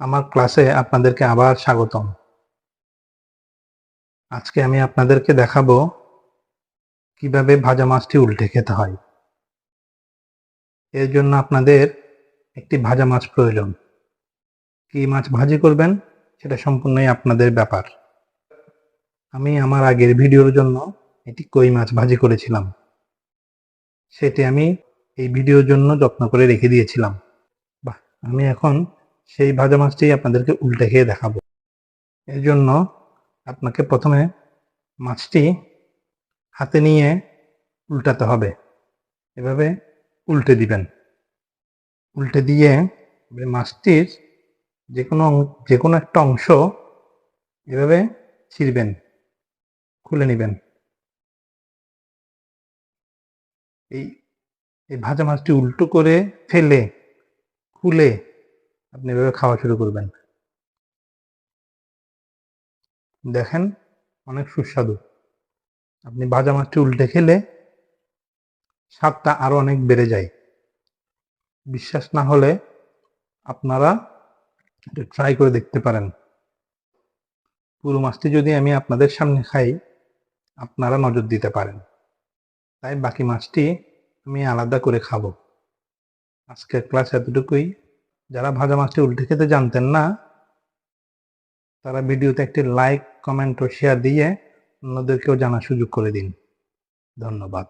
আমার ক্লাসে আপনাদেরকে আবার স্বাগতম। আজকে আমি আপনাদেরকে দেখাবো কীভাবে ভাজা মাছটি উল্টে খেতে হয়। এর জন্য আপনাদের একটি ভাজা মাছ প্রয়োজন। কি মাছ ভাজি করবেন সেটা সম্পূর্ণই আপনাদের ব্যাপার। আমি আমার আগের ভিডিওর জন্য একটি কই মাছ ভাজি করেছিলাম। সেটি আমি এই ভিডিওর জন্য যত্ন করে রেখে দিয়েছিলাম। বাহ, আমি এখন সেই ভাজা মাছটি আপনাদেরকে উল্টে খেয়ে দেখাবো। এর জন্য আপনাকে প্রথমে মাছটি হাতে নিয়ে উল্টাতে হবে। এভাবে উল্টে দিবেন। উল্টে দিয়ে মাছটির যে কোনো যে কোনো একটা অংশ এভাবে ছিঁড়বেন, খুলে নেবেন। এই ভাজা মাছটি উল্টো করে ফেলে, খুলে আপনি এভাবে খাওয়া শুরু করবেন। দেখেন, অনেক সুস্বাদু। আপনি ভাজা মাছটি উল্টে খেলে স্বাদটা আরও অনেক বেড়ে যায়। বিশ্বাস না হলে আপনারা ট্রাই করে দেখতে পারেন। পুরো মাছটি যদি আমি আপনাদের সামনে খাই, আপনারা নজর দিতে পারেন। তাই বাকি মাছটি আমি আলাদা করে খাব। আজকের ক্লাস এতটুকুই। যারা ভাজা মাছটি উল্টে খেতে জানতেন না, তারা ভিডিওতে একটি লাইক কমেন্ট ও শেয়ার দিয়ে অন্যদেরকেও জানার সুযোগ করে দিন। ধন্যবাদ।